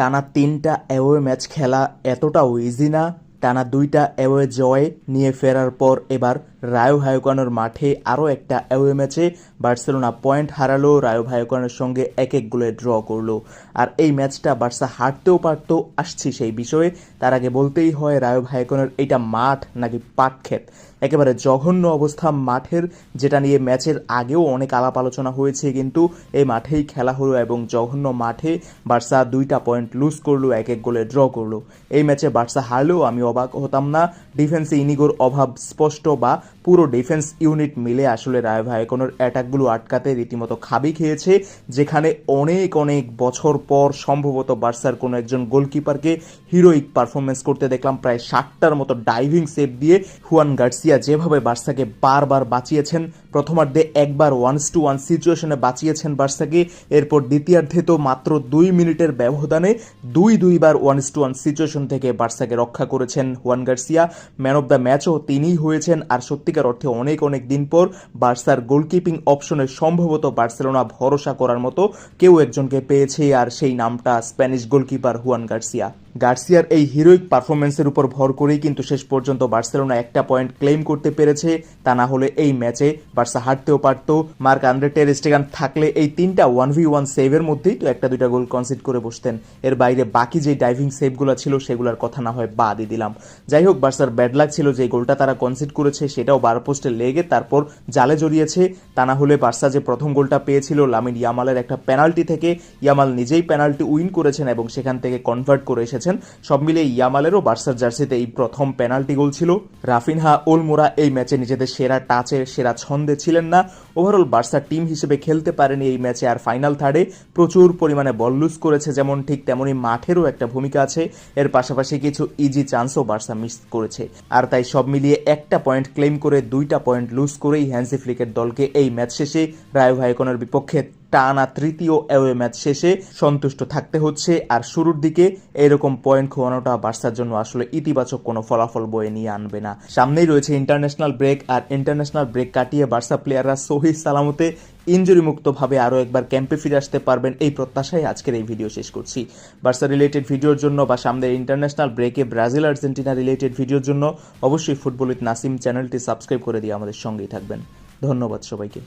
টানা তিনটা away match খেলা এতটাও ইজি না। টানা দুইটা অ্যাওয়ে জয় নিয়ে ফেরার পর এবার রায়ো ভায়োকানোর মাঠে আরও একটা অ্যাওয়ে ম্যাচে বার্সেলোনা পয়েন্ট হারালো। রায়ো ভায়োকানোর সঙ্গে এক এক গোলে ড্র করল। আর এই ম্যাচটা বার্সা হারতেও পারতো, আসছি সেই বিষয়ে। তার আগে বলতেই হয়, রায়ো ভায়োকানোর এইটা মাঠ নাকি পাট ক্ষেত একেবারে জঘন্য অবস্থা মাঠের, যেটা নিয়ে ম্যাচের আগেও অনেক আলাপ আলোচনা হয়েছে কিন্তু এই মাঠেই খেলা হলো এবং জঘন্য মাঠে বার্সা দুইটা পয়েন্ট লুজ করল, এক এক গোলে ড্র করল। এই ম্যাচে বার্সা হারলেও আমি অবাক হতাম না। ডিফেন্সে ইনিগোর অভাব স্পষ্ট বা পুরো ডিফেন্স ইউনিট মিলে আসলে রায় ভাইকোনোর অ্যাটাকগুলো আটকাতে রীতিমতো খাবি খেয়েছে, যেখানে অনেক অনেক বছর পর সম্ভবত বার্সার কোনো একজন গোলকিপারকে হিরোইক পারফরমেন্স করতে দেখলাম। প্রায় ষাটটার মতো ডাইভিং সেভ দিয়ে হুয়ান গার্সিয়া যেভাবে বার্সাকে বারবার বাঁচিয়েছেন, প্রথমার্ধে একবার ওয়ানস টু ওয়ান সিচুয়েশনে বাঁচিয়েছেন বার্সাকে, এরপর দ্বিতীয়ার্ধে তো মাত্র দুই মিনিটের ব্যবধানে দুই, দুইবার ওয়ানস টু ওয়ান সিচুয়েশন থেকে বার্সাকে রক্ষা করেছেন Juan Garcia man of the ম্যাচও তিনিই হয়েছেন, আর সত্যিকার অর্থে অনেক অনেক দিন পর বার্সার গোলকিপিং অপশনে সম্ভবত বার্সেলোনা ভরসা করার মতো কেউ একজনকে পেয়েছে, আর সেই নামটা স্প্যানিশ গোলকিপার হুয়ান গার্সিয়া। গার্সিয়ার এই হিরোইক পারফরমেন্সের উপর ভর করেই কিন্তু শেষ পর্যন্ত বার্সেলোনা একটা পয়েন্ট ক্লেম করতে পেরেছে। তা না হলে এই ম্যাচে বার্সা হারতেও পারত। মার্ক আন্দ্রে টের স্টেগান থাকলে এই তিনটা ওয়ান ভি ওয়ান সেভের মধ্যেই তো একটা দুইটা গোল কনসিড করে বসতেন। এর বাইরে বাকি যে ডাইভিং সেভগুলো ছিল সেগুলোর কথা না হয় বাদই দিলাম। যাই হোক, বার্সার ব্যাড লাক ছিল যে গোলটা তারা কনসিড করেছে, সেটাও বার পোস্টে লেগে তারপর জালে জড়িয়েছে। তা না হলে বার্সা যে প্রথম গোলটা পেয়েছিল, লামিন ইয়ামালের একটা পেনাল্টি থেকে, ইয়ামাল নিজেই পেনাল্টি উইন করেছেন এবং সেখান থেকে কনভার্ট করে এসেছেন সব মিলিয়ে ইয়ামালেরও বার্সার জার্সিতে এই প্রথম পেনাল্টি গোল ছিল। রাফিনহা ওলমোরা এই ম্যাচে নিজেদের সেরা টাচে, সেরা ছন্দে ছিলেন না। ওভারঅল বার্সা টিম হিসেবে খেলতে পারেনি এই ম্যাচে, আর ফাইনাল থার্ডে প্রচুর পরিমাণে বল লুজ করেছে, যেমন ঠিক তেমনই মাঠেরও একটা ভূমিকা আছে। এর পাশাপাশি কিছু ইজি চান্সও বার্সা মিস করেছে। আর তাই সব মিলিয়ে একটা পয়েন্ট ক্লেম করে দুইটা পয়েন্ট লুজ করেই হ্যান্সি ফ্লিকের দলকে এই ম্যাচ শেষে রায় ভাইকনের বিপক্ষে টানা তৃতীয় অ্যাওয়ে ম্যাচ শেষে সন্তুষ্ট থাকতে হচ্ছে। আর শুরুর দিকে এরকম পয়েন্ট খোয়ানোটা বার্সার জন্য আসলে ইতিবাচক কোনো ফলাফল বয়ে নিয়ে আনবে না। সামনেই রয়েছে ইন্টারন্যাশনাল ব্রেক আর ইন্টারন্যাশনাল ব্রেক কাটিয়ে বার্সা প্লেয়াররা সহি সালামতে ইঞ্জুরি মুক্তভাবে আরও একবার ক্যাম্পে ফিরে আসতে পারবেন। এই প্রত্যাশায় আজকের এই ভিডিও শেষ করছি। বার্সা রিলেটেড ভিডিওর জন্য বা সামনের ইন্টারন্যাশনাল ব্রেকে ব্রাজিল আর্জেন্টিনা রিলেটেড ভিডিওর জন্য অবশ্যই ফুটবল উইথ নাসিম চ্যানেলটি সাবস্ক্রাইব করে দিয়ে আমাদের সঙ্গেই থাকবেন। ধন্যবাদ সবাইকে।